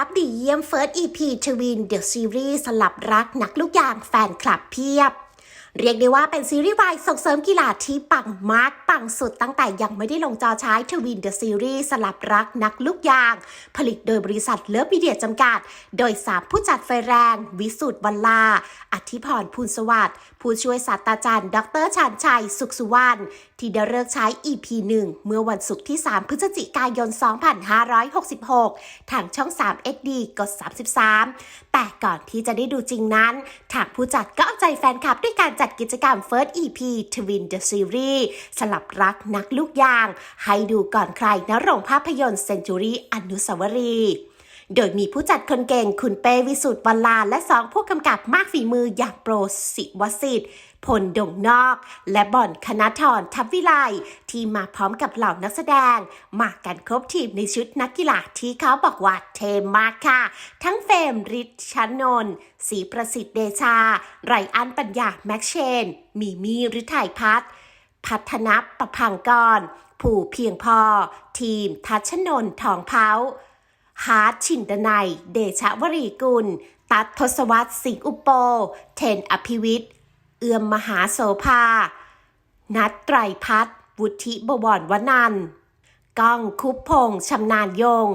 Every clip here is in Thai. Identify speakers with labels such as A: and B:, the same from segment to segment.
A: รับดีเยี่ยมเฟิร์ส EP ทวินเดอะซีรีส์สลับรักนักลูกยางแฟนคลับเพียบ เรียกได้ว่าเป็นซีรีส์วายส่งเสริมกีฬาที่ปังมากปังสุดตั้งแต่ยังไม่ได้ลงจอใช้ทวินเดอะซีรีส์สลับรักนักลูกยาง ผลิตโดยบริษัทเลิฟมีเดียจำกัด โดยสามผู้จัดไฟแรง วิสุทธ์วันลา อธิพรภูลสวัสดิ์ผู้ช่วยศาสตราจารย์ ดรชาญชัย สุขสุวรรณที่ได้เลิกใช้ EP 1 เมื่อวันศุกร์ที่ 3 พฤศจิกายน 2566 ทางช่อง3 SD กด 33 แต่ก่อนที่จะได้ดูจริงนั้น ทางผู้จัดก็เอาใจแฟนคลับด้วยการจัดกิจกรรม First EP Twin the Series สลับรักนักลูกยาง ให้ดูก่อนใครณโรงภาพยนตร์เซนจูรี่อนุสาวรีย์ โดยมีผู้จัดคนเก่งคุณเปวิสุทธ์วันลา และสองผู้กำกับมากฝีมืออย่างโปรสิวสิทธิ์พลดงนอก และบอนคณทรทัพวิไลที่มาพร้อมกับเหล่านักแสดง มากันครบทีมในชุดนักกีฬาที่เขาบอกว่าเทมากค่ะ ทั้งเฟมริชชนนท์ศรีประสิทธิ์เดชา ไรอันปัญญาแม็กเชน มีมีฤทัยพัฒนพัฒนประพังกร ผู้เพียงพอ ทีมทัชนนท์ทองเพ้า ฮาร์ดชินดนัย เดชะวรีกุล ตัดทศวรรษสิงอุปโป เทนอภิวิทย์ เอื้อมมหาโสภา นัดไตรพัฒน์วุฒิบวรวนันก้องคุปพงษ์ชำนาญยง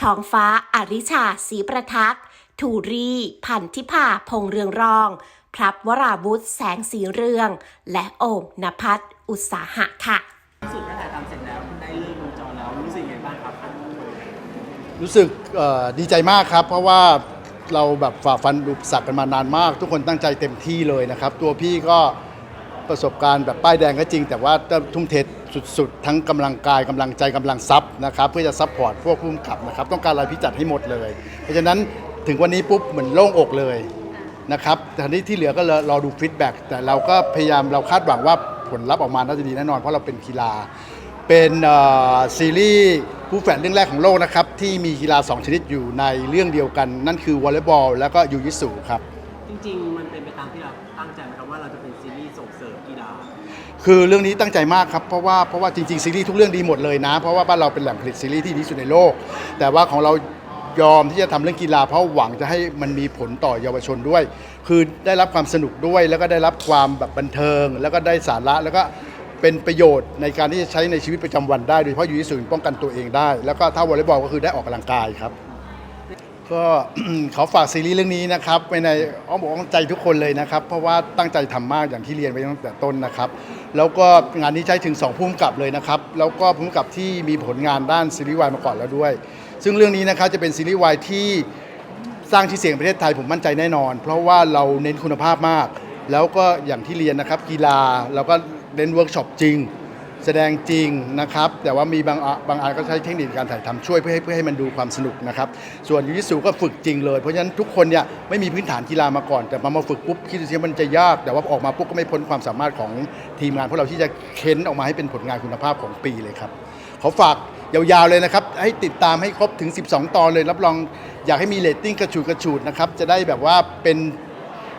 A: ทองฟ้าอาริชาศรีประทักษ์ทูรี พันธิพาพงษ์เรืองรอง พรับวราวุธแสงสีเรือง และโอมนภัสอุตสาหะค่ะ
B: สุดก็ถ่ายทำเสร็จแล้วได้เลิกลงจอแล้วรู้สึกยังไงบ้างครับ
C: รู้สึกดีใจมากครับ เพราะว่าเราแบบฝ่าฟันอุปสรรคกันมานานมาก ทุกคนตั้งใจเต็มที่เลยนะครับ ตัวพี่ก็ประสบการณ์แบบป้ายแดงก็จริง แต่ว่าทุ่มเทสุดๆ ทั้งกำลังกายกำลังใจกำลังทรัพย์นะครับ เพื่อจะซัพพอร์ตพวกผู้กำกับนะครับ ต้องการอะไรพี่จัดให้หมดเลย เพราะฉะนั้นถึงวันนี้ปุ๊บเหมือนโล่งอกเลยนะครับแต่ทีนี้ที่เหลือก็รอรอดูฟีดแบ็กแต่เราก็พยายามเราคาดหวังว่าผลลัพธ์ออกมาน่าจะดีแน่นอน เพราะเราเป็นกีฬา เป็นซีรีส์ ผู้แฝดเรื่องแรกของโลกนะครับ ที่มีกีฬา 2 ชนิดอยู่ในเรื่องเดียวกัน นั่นคือวอลเลย์บอลแล้วก็ยูยิสูครับ
B: จริงๆ มันเป็นไปตามที่เราตั้งใจไหมครับว่าเราจะเป็นซีรีส์ส่งเสริมกีฬา
C: คือเรื่องนี้ตั้งใจมากครับเพราะว่าเพราะว่าจริงๆซีรีส์ทุกเรื่องดีหมดเลยนะ เพราะว่าบ้านเราเป็นแหล่งผลิตซีรีส์ที่ดีที่สุดในโลก แต่ว่าของเรายอมที่จะทำเรื่องกีฬาเพราะหวังจะให้มันมีผลต่อเยาวชนด้วย คือได้รับความสนุกด้วยแล้วก็ได้รับความแบบบันเทิง แล้วก็ได้สาระแล้วก็ เป็นประโยชน์ในการที่จะใช้ในชีวิตประจำวันได้โดยเฉพาะยูยิสูป้องกันตัวเองได้ แล้วก็ถ้าวอลเลย์บอลก็คือได้ออกกำลังกายครับ ก็ ขอฝากซีรีส์เรื่องนี้นะครับไว้ในอ้อมอกอ้อมใจทุกคนเลยนะครับ เพราะว่าตั้งใจทำมากอย่างที่เรียนไปตั้งแต่ต้นนะครับ แล้วก็งานนี้ใช้ถึง2ผู้กำกับเลยนะครับ แล้วก็ผู้กำกับที่มีผลงานด้านซีรีส์วายมาก่อนแล้วด้วย ซึ่งเรื่องนี้นะครับจะเป็นซีรีส์วายที่ สร้างชื่อเสียงประเทศไทยผมมั่นใจแน่นอน เพราะว่าเราเน้นคุณภาพมาก แล้วก็อย่างที่เรียนนะครับกีฬาเราก็ เน้นเวิร์กช็อปจริง แสดงจริงนะครับ แต่ว่ามีบางอะบางอันก็ใช้เทคนิคการถ่ายทำช่วยเพื่อให้เพื่อให้มันดูความสนุกนะครับ ส่วนยูยิสูก็ฝึกจริงเลย เพราะฉะนั้นทุกคนเนี่ยไม่มีพื้นฐานกีฬามาก่อน แต่มามาฝึกปุ๊บคิดดูสิมันจะยาก แต่ว่าออกมาปุ๊บก็ไม่พ้นความสามารถของทีมงานพวกเราที่จะเค้นออกมาให้เป็นผลงานคุณภาพของปีเลยครับ ขอฝากยาวๆเลยนะครับ ให้ติดตามให้ครบถึง 12 ตอนเลยรับรองอยากให้มีเรตติ้งกระฉูดกระฉูดนะครับ จะได้แบบว่าเป็น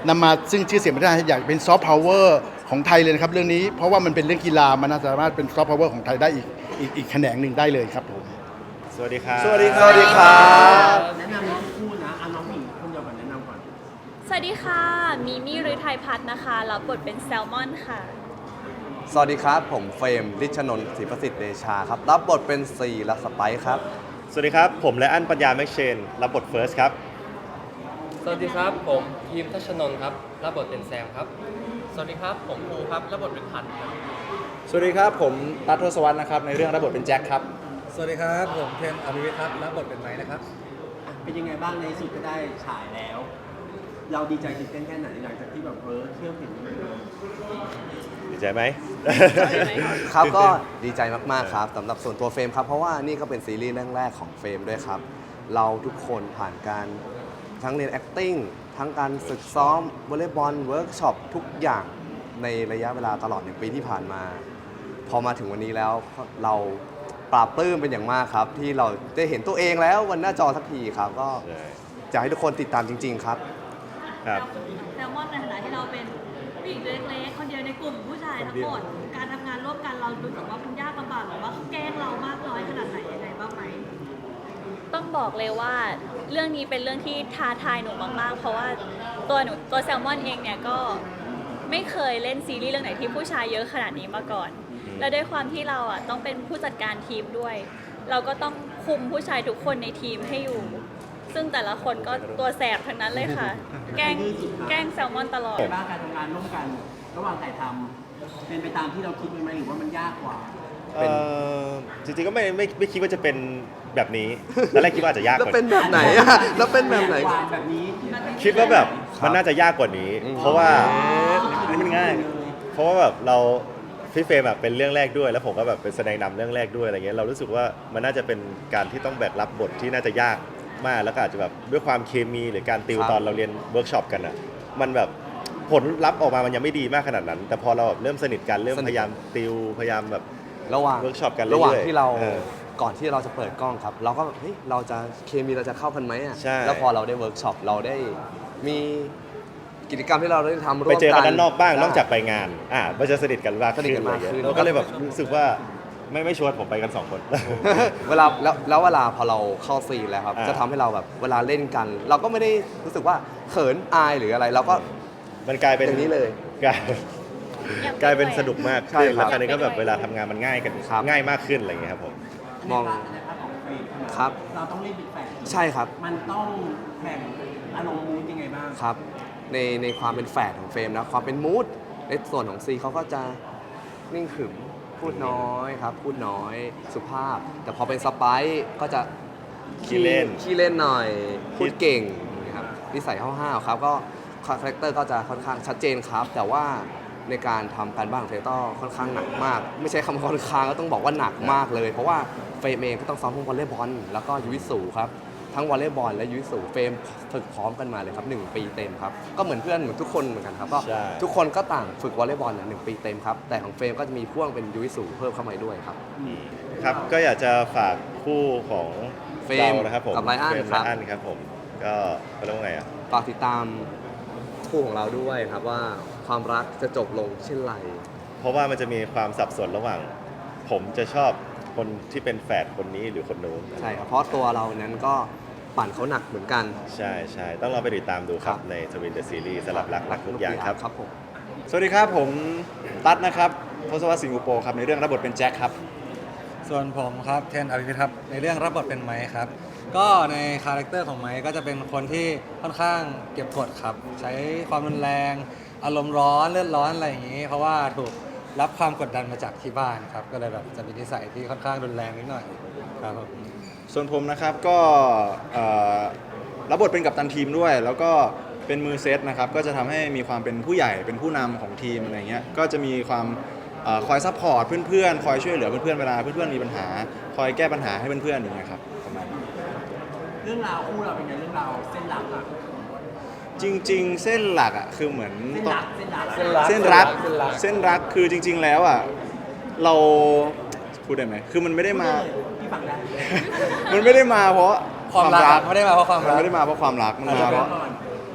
C: นำมาซึ่งชื่อเสียงประเทศไทยอยากเป็นซอฟต์พาวเวอร์ ของไทยเลยนะครับเรื่องนี้เพราะว่ามันเป็นเรื่องกีฬามันน่าสามารถเป็นซอฟต์พาวเวอร์ของไทยได้อีกอีกอีกแขนงหนึ่งได้เลยครับผม
D: สวัสดีครับ
C: สวัสดีครับ สวัสดีครับ
B: แนะนำน้องคู่นะเอาน้องผู้หญิงคนเดียวก่อนแนะนำก่อน
E: สวัสดีค่ะ มีมี่ฤทัยพัฒน์นะคะ รับบทเป็นแซลมอนค่ะ
D: สวัสดีครับ ผมเฟรมริชนนท์ศรีประสิทธิ์เดชาครับ รับบทเป็นซีและสไปซ์ครับ
F: สวัสดีครับ ผมและอันปัญญาแม็กเชน รับบทเฟิร์สครับ
G: สวัสดีครับ ผมทีมทัชนนท์ครับ รับบทเป็นแซมครับ สวัสดีครับ ผมภูครับรับบทเป็นพันครับ
H: สวัสดีครับ ผมตั๊ดทศวรรษนะครับ ในเรื่องรับบทเป็นแจ็คครับ
I: สวัสดีครับ ผมเทนอภิวิทย์ครับรับบทเป็นไม้นะครับ
B: เป็นยังไงบ้างในที่สุดก็ได้ฉายแล้ว เราดีใจตื่นเต้นแค่ไหนหลังจากที่แบบเออเที่ยวถึง
F: ดีใจไหม
D: ครับก็ดีใจมากๆครับสำหรับส่วนตัวเฟรมครับ เพราะว่านี่ก็เป็นซีรีส์เรื่องแรกของเฟรมด้วยครับ เราทุกคนผ่านการทั้งเรียน acting ทั้งการฝึกซ้อมวอลเลย์บอลเวิร์กช็อปทุกอย่างในระยะเวลาตลอดหนึ่งปีที่ผ่านมา พอมาถึงวันนี้แล้วเราปราบปลื้มเป็นอย่างมากครับ ที่เราได้เห็นตัวเองแล้ววันหน้าจอสักทีครับ ก็
F: ใช่
D: จะให้ทุกคนติดตามจริง ๆ ครับ
F: ครับ
E: แซลมอนในฐานะที่เราเป็นผู้หญิงตัวเล็กๆคนเดียวในกลุ่มผู้ชายทั้งหมด การทำงานร่วมกันเราดูแบบว่ามันยากลำบากหรือว่าเขาแกล้งเรามากน้อยขนาดไหนยังไงบ้างไหม ต้องบอกเลยว่าเรื่องนี้เป็นเรื่องที่ท้าทายหนูมากๆ เพราะว่าตัวหนูตัวแซลมอนเองเนี่ยก็ไม่เคยเล่นซีรีส์เรื่องไหนที่ผู้ชายเยอะขนาดนี้มาก่อน แล้วด้วยความที่เราอะต้องเป็นผู้จัดการทีมด้วย เราก็ต้องคุมผู้ชายทุกคนในทีมให้อยู่ ซึ่งแต่ละคนก็ตัวแสบทั้งนั้นเลยค่ะ แกล้งแกล้งแซลมอนตลอด
B: บ้างการทำงานร่วมกัน ระหว่างถ่ายทำเป็นไปตามที่เราคิดไหมหรือว่ามันยากกว่า
F: เอ่อจริงๆก็ไม่ไม่ไม่คิดว่าจะเป็น แบบนี้ตอนแรกคิดว่าอาจจะยาก
D: แล้ว
F: กว่า
D: เป็นแบบไหนอะแล้วเป็นแบบไหน
B: วางแบบนี้
F: คิดว่าแบบมันน่าจะยากกว่านี้
D: อืม
F: เพราะว่า
B: อันนี้มันง่าย
F: เพราะว่าแบบเราพี่เฟรมแบบเป็นเรื่องแรกด้วย แล้วผมก็แบบเป็นแสดงนำเรื่องแรกด้วยอะไรเงี้ยเรารู้สึกว่ามันน่าจะเป็นการที่ต้องแบกรับบทที่น่าจะยากมากแล้วก็อาจจะแบบด้วยความเคมีหรือการติว
D: ครับ
F: ตอนเราเรียนเวิร์กช็อปกันอะมันแบบผลลัพธ์ออกมามันยังไม่ดีมากขนาดนั้น แต่พอเราแบบเริ่มสนิทกันเริ่มพยายามติวพยายามแบบ
D: ระหว่าง
F: เวิร์กช็อปกันเรื่อยๆ
D: ระหว่างที่เรา
F: เออ
D: ก่อนที่เราจะเปิดกล้องครับ เราก็แบบเฮ้ยเราจะเคมีเราจะเข้ากันไหมอะ
F: ใช่
D: แล้วพอเราได้เวิร์กช็อปเราได้มีกิจกรรมที่เราได้ทำร่วม
F: ไป
D: กัน
F: เจอกันด้านนอกบ้าง
D: ได้
F: นอกจากไปงานอ่ามันจะสนิทกันมาก
D: สนิทกันมาก
F: อะไรเงี้ย
D: ขึ้น
F: เราก็เลยแบบรู้สึกว่าไม่ไม่ชวนผมไปกันสองคน
D: เวลาแล้วแล้วเวลาพอเราเข้าซีนแล้วครับ
F: อ่า
D: จะทำให้เราแบบเวลาเล่นกัน เราก็ไม่ได้รู้สึกว่าเขินอายหรืออะไร เราก็
F: มันกลายเป็น
D: อย่างนี้เลย
F: กลายกลายเป็นสนุกมาก
D: ใช่
F: ขึ้น
D: ครั
F: แล้ว
D: บ
F: คราวนี้ก็แบบเวลาทำงานมันง่ายกัน
D: ครับ
F: ง่ายมากขึ้นอะไรเงี้ยครับผม
D: มอง
B: ในพาร์ทของเฟรมใช่ไหม
D: ครับ
B: เราต้องเล่นเป็นแฝด
D: ใช่ครับ
B: มันต้องแบ่งอารมณ์มูดยังไงบ้าง
D: ครับ ในในความเป็นแฝดของเฟรมนะความเป็นมูดในส่วนของซีเขาก็จะนิ่งขรึมพูดน้อยครับ พูดน้อยสุภาพ แต่พอเป็นสไปซ์ก็จะ
F: ขี้เล่น
D: ขี้เล่นหน่อย พูดเก่งนะครับนิสัยห้าวๆครับก็คาแรคเตอร์ก็จะค่อนข้างชัดเจนครับ แต่ว่า ในการทำการบ้านของเฟรมก็ค่อนข้างหนักมาก ไม่ใช่คำว่าค่อนข้างก็ต้องบอกว่าหนักมากเลย เพราะว่าเฟรมเองก็ต้องซ้อมทั้งวอลเลย์บอลแล้วก็ยูวิสูครับทั้งวอลเลย์บอลและยูวิสูเฟรมฝึกพร้อมกันมาเลยครับหนึ่งปีเต็มครับ ก็เหมือนเพื่อนเหมือนทุกคนเหมือนกันครับก็
F: ใช่
D: ทุกคนก็ต่างฝึกวอลเลย์บอลนะหนึ่งปีเต็มครับแต่ของเฟรมก็จะมีพ่วงเป็นยูวิสูเพิ่มเข้ามาด้วยครับ
F: ครับก็อยากจะฝากคู่ของ
D: เฟรม
F: เรานะครับผม
D: กับไลอ้อน
F: เฟรม
D: ครับ
F: ไลอ้อนครับผมก็เขาเรียกว่าไงอะ
D: ฝากติดตามคู่ของเราด้วยครับว่า ความรักจะจบลงเช่นไร
F: เพราะว่ามันจะมีความสับสนระหว่าง ผมจะชอบคนที่เป็นแฝดคนนี้หรือคนนู้น
D: ใช่ครับเพราะตัวเรานั้นก็ปั่นเขาหนักเหมือนกัน
F: ใช่ใช่ต้องลองไปติดตามดูครับ
D: ครับ
F: ในทวินเดอะซีรีส์สลับรักรักทุกอย่างครับ
D: ครับผม
H: สวัสดีครับผมตั๊ดนะครับทศวรรษสิงห์อุโปครับในเรื่องรับบทเป็นแจ็คครับ
I: ส่วนผมครับเทนอภิพิธครับในเรื่องรับบทเป็นไม้ครับ ก็ในคาแรคเตอร์ของไม้ก็จะเป็นคนที่ค่อนข้างเก็บกดครับ ใช้ความรุนแรง อารมณ์ร้อนเลือดร้อนอะไรอย่างนี้ เพราะว่าถูกรับความกดดันมาจากที่บ้านครับ ก็เลยแบบจะมีนิสัยที่ค่อนข้างรุนแรงนิดหน่อยครับผม
H: ส่วนผมนะครับก็เอ่อรับบทเป็นกัปตันทีมด้วย แล้วก็เป็นมือเซตนะครับก็จะทำให้มีความเป็นผู้ใหญ่เป็นผู้นำของทีมอะไรเงี้ยก็จะมีความเอ่อคอยซัพพอร์ตเพื่อนๆ คอยช่วยเหลือเพื่อนๆเวลาเพื่อนๆมีปัญหา คอยแก้ปัญหาให้เพื่อนๆอย่างเงี้ยครับประมาณนี้
B: เรื่องราวคู่เราเป็นไงเรื่องราวเส้นหลักอะ
H: จริง ๆ เส้นหลักอะคือเหมือน
B: เส้น
H: ต
B: ห
H: อน
B: ลักเส้นหลัก
I: เส้นหลัก
H: เส้นรัก
I: เส้นรัก
H: เส้นรักคือจริง ๆ แล้วอะเราพูดได้ไหมคือมันไม่ได้มา
B: พี่ฟังได้
H: มันไม่ได้มาเพราะ
I: ความรักไม่ได้มาเพราะความ
H: มัน
I: รัก
H: ไม่ได้มาเพราะความรักมันมาเพราะ
B: ก่อน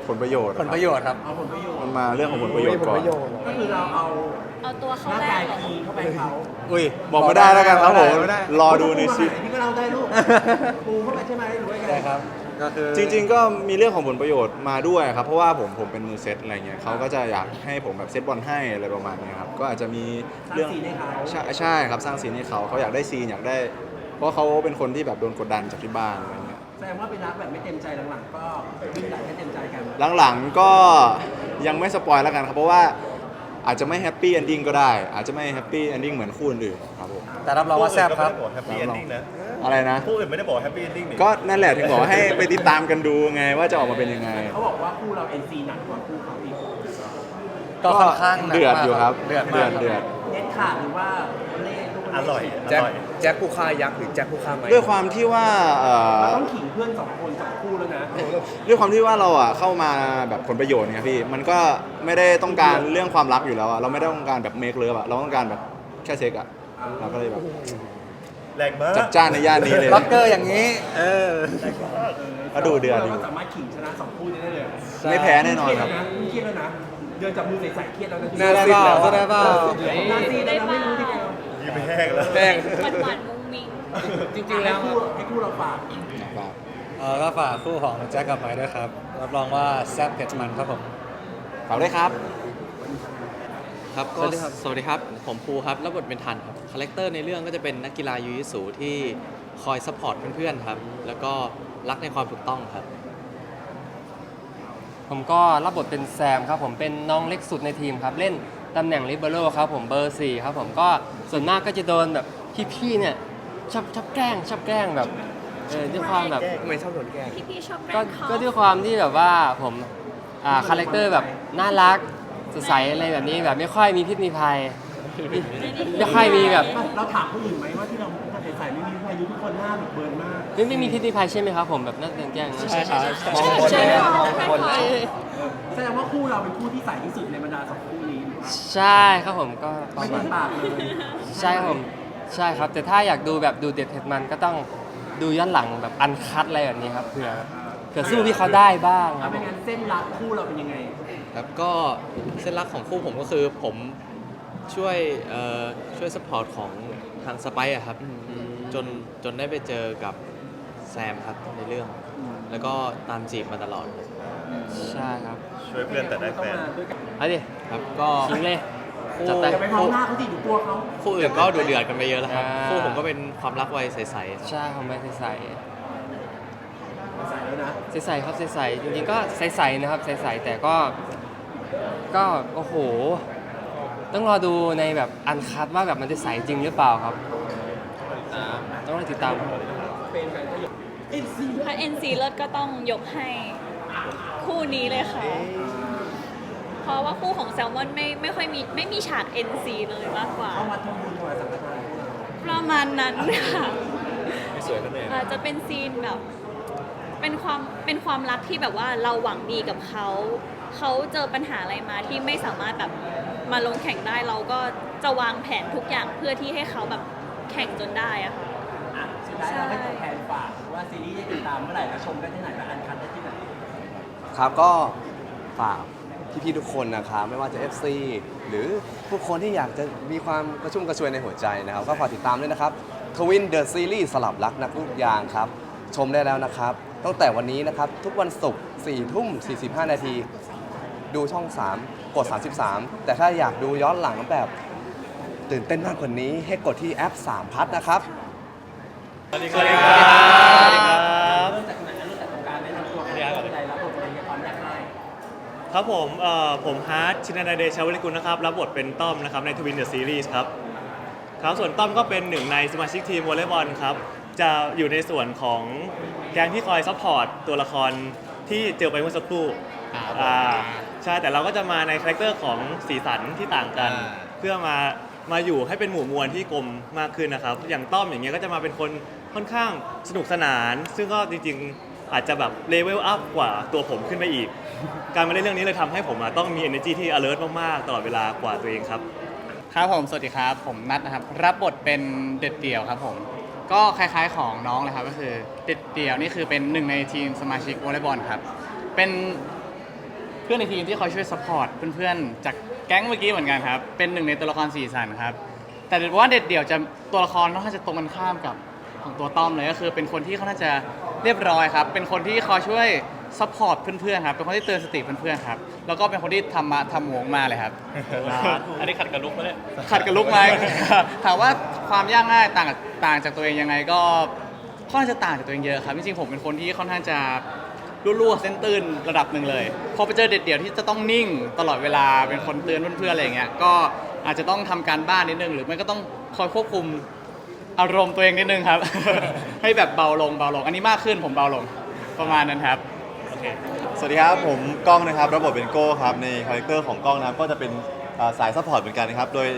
H: ผลประโยชน์
I: ผลประโยชน์ครับ
B: เอาผลประโยชน์
H: มันมาเรื่องของผลประโยชน์ก่อน
B: ก็คือเราเอา
E: เอาตัวเข้า
B: ร่าง
E: แร
B: กาย
E: กเหรอ
B: พีเข้าไปเขา
H: อุ้ยบอกไม่ได้แล้วกันครับผม
I: ไม่ได้
H: รอดูในซี
B: พี่ก็เล่าได้ลูกปูเข้าไปใช่ไหมหรือว่ายังไง
I: ใช่ครับ ก็คือ
H: จริง ๆ ก็มีเรื่องของผลประโยชน์มาด้วยครับ เพราะว่าผมผมเป็นมือเซตอะไรเงี้ยเขาก็จะอยากให้ผมแบบเซตบอลให้อะไรประมาณเนี้ยครับก็อาจจะมีเรื่อง
B: สร้างซีนให้เขา
H: ใช่ใช่ครับสร้างซีนให้เขาเขาอยากได้ซีนอยากได้ เพราะเขาเป็นคนที่แบบโดนกดดันจากที่บ้านอะไรเงี้ย
B: แสดงว่าเป็นรักแบบไม่เต็มใจหลังๆก็วิ่งไหลให้เต็มใจกัน
H: หลังๆก็ยังไม่สปอยแล้วกันครับเพราะว่า อาจจะไม่แฮปปี้เอนดิ้งก็ได้ อาจจะไม่แฮปปี้เอนดิ้งเหมือนคู่อื่นๆครับผม
I: แต่รับรองว่าแซ่บครับ
F: แฮปปี้เอนดิ้งนะ
H: อะไรนะ
F: คู่อื่นไม่ได้บอกแฮปปี้เอนดิ้งนี่
H: ก็นั่นแหละถึงบอกว่าให้ไปติดตามกันดูไงว่าจะออกมาเป็นยังไง
B: เขาบอกว่าคู่เรา NC หนักกว่าคู่เขาอีก
I: ก็ค่อนข้างหนัก
H: เดือด
I: มาก
H: อยู่ครับ
I: เดือด
H: เดื
I: มา
H: อกดเดือด
B: เน็ตขาดหรือว่าเล่ลูก
F: อร่อยอ
D: แจ็ค
F: ร่อย
D: แจ็คผู้ฆ่ายักษ์หรือแจ็คผู้ฆ่าไม้
H: ด้วยความที่ว่าเอ่อ
B: เราต้องขิงเพื่อนสองคนสองคู่แล้วนะ
H: ด้วยความที่ว่าเราอะเข้ามาแบบผลประโยชน์ไงพี่มันก็ไม่ได้ต้องการเรื่องความรักอยู่แล้วอะเราไม่ได้ต้องการแบบเมคเลิฟอะเราต้องการแบบแค่เซ็กอะเราก็เลยแบบ
F: แรงมาก
H: จัดจ้านในย่านนี้เลย
I: ล็อกเกอร์อย่างนี้ เออ
H: ก็ดูเดือดอยู่
B: เราก็สามารถขิงชนะสองคู่นี้ได้เลย
H: ไม่แพ้แน่นอนครับ
B: เครียดแล้วนะเดินจับมือใส่ๆเครียดแล้วนะ
I: แน่ได้เปล่าแน่ได้เปล่า
B: นาซีได้ไม่รู้ที่แก
F: ยิ้มแห้งแล้ว
I: แป้ง
E: หวานหวานๆมุ้งมิ้ง
G: จริงๆแล้ว
B: ให้คู่ให้คู่เราฝาก
I: เออก็ฝากคู่ของแจ็คกับไมค์ด้วยครับ รับรองว่าแซ่บเผ็ดมันครับผม
D: ฝากด้วยครับ
J: ครับก็
G: สวัสดีครับ
J: สวัสดีครับ ผมภูครับรับบทเป็นทันครับ คาแรคเตอร์ในเรื่องก็จะเป็นนักกีฬายูยิสูที่คอยซัพพอร์ตเพื่อนๆครับ แล้วก็รักในความถูกต้องครับ
G: ผมก็รับบทเป็นแซมครับผมเป็นน้องเล็กสุดในทีมครับ เล่นตำแหน่งลิเบโรครับผมเบอร์สี่ครับผมก็ ส่วนมากก็จะโดนแบบพี่ๆเนี่ยชอบชอบแกล้งชอบแกล้งแบบเออด้วยความแบบ
D: ทำไมชอบโดนแกล้ง
E: พี่พี่ๆชอบแก
G: ก็
E: ล้งเขา
G: ก็ด้วยความที่แบบว่าผมอ่าคาแรคเตอร์แบบน่ารักสดใสอะไรแบบนี้แบบไม่ค่อยมีพิษมีภัยไม่ไม่ค่อยมีแบบ
B: เราถามคนอื่นไหมว่าที่เราถ้าใส่ไม่มีพายุทุกคนหน้าแบบเบิร์นมาก
G: ไม่ไม่มีพิษมีภัยใช่ไหมครับผมแบบน่าแกล้งใช่ครับ
D: มองบน
E: ใช่
D: เลย
E: ค่ะ
D: มองบนเลย
B: แสดงว่าคู่เราเป็นคู่ที่ใสที่สุดในบรรดาสองคู่นี้หรือว่า
G: ใช่ครับผมก็ประ
B: ไม่
G: มา
B: ติ
G: ณ
B: ดปากเลย
G: ใช่ครับผมใช่ครับ แต่ถ้าอยากดูแบบดูเด็ดเผ็ดมันก็ต้องดูย้อนหลังแบบอันคัดอะไรแบบนี้ครับเผื่อเผื่อสู้พี่เขาได้บ้างค
B: ถ้า
G: รับ
B: ไม่งั้นเส้นรักคู่เราเป็นยังไง
J: ครับก็เส้นรักของคู่ผมก็คือผมช่วยเอ่อช่วยสปอร์ตของทางสไปซ์อะครับ จนจนได้ไปเจอกับแซมครับในเรื่อง แล้วก็ตามจีบมาตลอดครับ
G: ใช่ครับ
F: ช่วยเพื่อนแต่ได้แฟน
G: เอาดิ
J: ครับก็
G: ชิงเลย
J: คู่
G: จัดไป
B: อย่าไปมองหน้าเขาสิดูกลัวเขา
J: คู่อื่นก็ดูเดือดกันไปเยอะแล้วครับ
G: อ่า
J: คู่ผมก็เป็นความรักวัยใสๆ
G: ใช่ผมไม่ใส่ใส่
B: ใส่แล้วนะ
G: ใส่ใส่ครับใส่ใส่จริงๆก็ใส่ใส่นะครับใส่ใส่แต่ก็ ก็โอ้โห ต้องรอดูในแบบอันคัดว่าแบบมันจะใสจริงหรือเปล่าครับต้องรอติดตามครับ
B: เอ็น ซี
E: ถ้า NC เลิศก็ต้องยกให้คู่นี้เลยค่ะ เพราะว่าคู่ของแซลมอนไม่ไม่ค่อยมีไม่มีฉาก NC เลยมากกว่า
B: เข้ามาทำบุญถวายสังฆทาน
E: ประมาณนั้นค่ะ
F: ไม่สวยกันเลย
E: อาจจะเป็นซีนแบบ เป็นความเป็นความรักที่แบบว่าเราหวังดีกับเขา เขาเจอปัญหาอะไรมาที่ไม่สามารถแบบมาลงแข่งได้เราก็จะวางแผนทุกอย่างเพื่อที่ให้เขาแบบแข่งจนได้อะค่ะ
B: อะสุดท้ายเราให้ตัวแทนฝาก ว่าซีรีส์ได้ติดตามเมื่อไหร่และชมได้ที่ไหนและอันคันได้ที่ไหน
D: ครับก็ฝากพี่ๆทุกคนนะครับ ไม่ว่าจะ FC หรือผู้คนที่อยากจะมีความกระชุ่มกระชวยในหัวใจนะครับ ก็ฝากติดตามด้วยนะครับทวินเดอะซีรีส์สลับรักนักลูกยางครับ ชมได้แล้วนะครับ ตั้งแต่วันนี้นะครับ ทุกวันศุกร์4ทุ่ม 45 นาที ดูช่อง 3 กด 33 แต่ถ้าอยากดูย้อนหลังแบบตื่นเต้นมากกว่านี้ให้กดที่แอป 3 พัทนะครับ
F: สวัสดีครับ สวัสดีครับ
B: เริ่มจากไหนเริ่มจากโครงการแนะนำตัวกันเลยเป็นไรรับบทเป็นอะไรความอยากได้
K: ครับผมเอ่อผมฮาร์ดชินานาเดชาวลิกุลนะครับ รับบทเป็นต้อมนะครับในทวินเดอะซีรีส์ครับ ครับ ส่วนต้อมก็เป็นหนึ่งในสมาชิกทีมวอลเลย์บอลครับ จะอยู่ในส่วนของแก๊งที่คอยซัพพอร์ตตัวละครที่เจอไปเมื่อสักครู่อ่าใช่ แต่เราก็จะมาในคาแรคเตอร์ของสีสันที่ต่างกันเพื่อมา มาอยู่ให้เป็นหมู่มวลที่กลมมากขึ้นนะครับ อย่างต้อมอย่างเงี้ยก็จะมาเป็นคน ค่อนข้างสนุกสนาน ซึ่งก็จริงๆ อาจจะแบบเลเวลอัพกว่าตัวผมขึ้นไปอีก การมาเล่นเรื่องนี้เลยทำให้ผมอะต้องมี energy ที่ alert มากๆ ตลอดเวลากว่าตัวเองครับ
L: ครับผม สวัสดีครับ ผมนัทนะครับ รับบทเป็นเด็ดเดี่ยวครับผม ก็คล้ายๆของน้องเลยครับ ก็คือเด็ดเดี่ยวนี่คือเป็นหนึ่งในทีมสมาชิกวอลเลย์บอลครับ เป็นเพื่อนในทีมที่คอยช่วยซัพพอร์ตเพื่อนๆ จากแก๊งเมื่อกี้เหมือนกันครับ เป็นหนึ่งในตัวละครสี่สันครับ แต่ว่าเด็ดเดี่ยวจะตัวละครค่อนข้างจะตรงกันข้ามกับ ของตัวต้อมเลยก็คือเป็นคนที่เขาน่าจะเรียบร้อยครับ เป็นคนที่คอยช่วยซัพพอร์ตเพื่อนๆครับ เป็นคนที่เตือนสติเพื่อนๆครับ แล้วก็เป็นคนที่ทำมาทำหวงมาเลยครับ
K: อันนี้ขัดกับลุกไหมเนี่ย
L: ขัดกับลุกไหม ถามว่าความยากง่ายต่างกับต่างจากตัวเองยังไงก็ค่อนข้างจะต่างจากตัวเองเยอะครับ จริงๆผมเป็นคนที่ค่อนข้างจะรั่วๆเส้นตื้นระดับหนึ่งเลยพอไปเจอเด็ดเดี่ยวที่จะต้องนิ่งตลอดเวลาเป็นคนเตือนเพื่อนๆอะไรอย่างเงี้ย ก็อาจจะต้องทำการบ้านนิดนึงหรือไม่ก็ต้องคอยควบคุม อารมณ์ตัวเองนิดนึงครับ ให้แบบเบาลงเบาลง อันนี้มากขึ้นผมเบาลงประมาณนั้นครับ
H: สวัสดีครับ ผมก้องนะครับรับบทเป็นโก้ครับในคาแรคเตอร์ของก้องนะครับก็จะเป็นเอ่อสายซัพพอร์ตเหมือนกันนะครับ โดย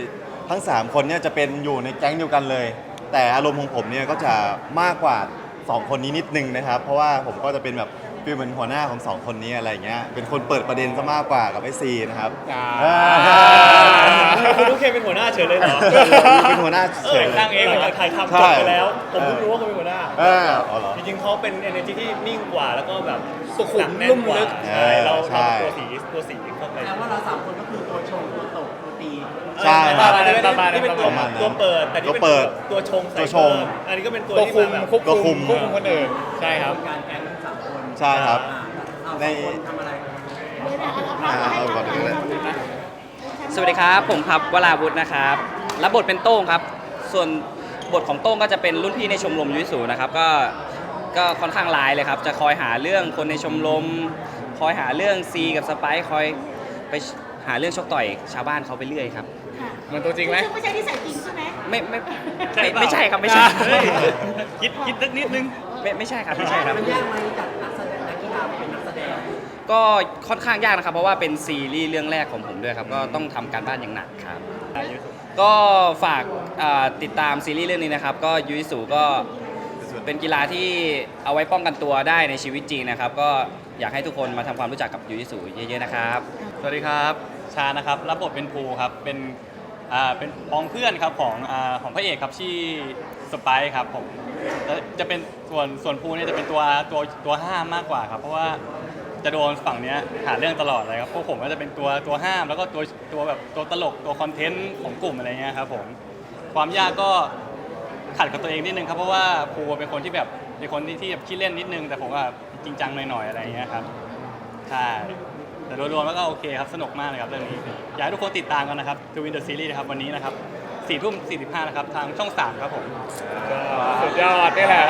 H: ทั้ง 3 คนเนี่ยจะเป็นอยู่ในแก๊งเดียวกันเลย แต่อารมณ์ของผมเนี่ยก็จะมากกว่า 2 คนนี้นิดนึงนะครับ เพราะว่าผมก็จะเป็นแบบ ฟีลเหมือนหัวหน้าของ2คนนี้อะไรอย่างเงี้ย เป็นคนเปิดประเด็นซะมากกว่ากับไอซีนะครับ
L: อ่า
K: คุณลูกเคเป็นหัวหน้าเฉยเลยเหรอ
H: เป็นหัวหน้า
K: เอ
H: เฉ
K: อยนั่งเองหลังจากถ่ายทำจบไปแล้ว ผมเพิ่งรู้ว่าเขาเป็นหัวหน้า
H: เอออ๋อเหรอ
K: จริงๆเขาเป็น energy ที่นิ่งกว่าแล้วก็แบบสุขุ
G: หนั
K: ม
G: ก
K: แน่
G: นุ่
K: น
G: ม
K: กว่า
G: ลึก
K: ใช่เรา
H: ใช่
K: เราตัวสีตัวสีเข้าไป
B: แสดงว่าเราสามคนก็คือตัวชงตัวตกตัวตี
K: เใช่
H: ครับ
K: ประมาณนี้เป็นตัว
H: ประมาณนั้น
K: ตัวเปิด แต่นี่เป็น
H: ตัวเปิด
K: ตัวชงใส่
H: ตัวชง
K: เพิ่มอันนี้ก็เป็นตัว
L: ตัว
K: ที่
L: คุม
K: มาแบบ
L: ควบ
H: ตัวคุ
L: คุ
H: ม
L: ม ควบคุมคนอื่นใช่ครับ
B: การแก๊งทั้งสามคน
H: ใช่ครับ
B: อ่าเอา
H: ใน
B: สองคนทำอะไร
H: อ่าเอาก่อนเลย
M: สวัสดีครับ ผมครับวราวุฒินะครับรับบทเป็นโต้งครับ ส่วนบทของโต้งก็จะเป็นรุ่นพี่ในชมรมยุ้ยสูนะครับก็ก็ค่อนข้างร้ายเลยครับ จะคอยหาเรื่องคนในชมรมคอยหาเรื่องซีกับสไปซ์คอยไปหาเรื่องชกต่อยชาวบ้านเขาไปเรื่อยครับ
L: เหมันตัวจริงไหม
A: ไม่ใช่ที่ใส่จริงใช่ไหม
M: ไม่ไม่ไม่ไม่ใช่ครับไม่ใช่
K: คิดคิดสักนิดนึง
M: ไม่ไม่ใช่ครับไม่ใช่ครับ
B: มันยากไหมจากนักแสดงนักกีฬามาเป็นนักแสดง
M: ก็ค่อนข้างยากนะครับ เพราะว่าเป็นซีรีส์เรื่องแรกของผมด้วยครับ ก็ต้องทำการบ้านอย่างหนักครับ ก็ฝากอ่าติดตามซีรีส์เรื่องนี้นะครับ ก็ยูยิสูก็เป็นกีฬาที่เอาไว้ป้องกันตัวได้ในชีวิตจริงนะครับ ก็อยากให้ทุกคนมาทำความรู้จักกับยูยิสูเยอะๆนะครับ
K: สวัสดีครับ ชานะครับ รับบทเป็นภูครับ เป็น อ่าเป็นพ้องเพื่อนครับของอ่าของพระเอกครับชื่อสไปซ์ครับผมแล้วจะเป็นส่วนส่วนภูเนี่ยจะเป็นตัวตัวตัวห้ามมากกว่าครับเพราะว่าจะโดนฝั่งเนี้ยหาเรื่องตลอดเลยครับพวกผมก็จะเป็นตัวตัวห้ามแล้วก็ตัวตัวแบบตัวตลกตัวคอนเทนต์ของกลุ่มอะไรเงี้ยครับผมความยากก็ขัดกับตัวเองนิดนึงครับเพราะว่าภูเป็นคนที่แบบเป็นคนที่ที่แบบขี้เล่นนิดนึงแต่ผมว่าจริงจังหน่อยๆอะไรเงี้ยครับใช่ แต่รวมๆแล้วก็โอเคครับ สนุกมากเลยครับเรื่องนี้ อยากให้ทุกคนติดตามกันนะครับ To Win the Series นะครับวันนี้นะครับ4ทุ่ม45นะครับ ทางช่อง3ครับผม
L: สุดยอดนี่แหละ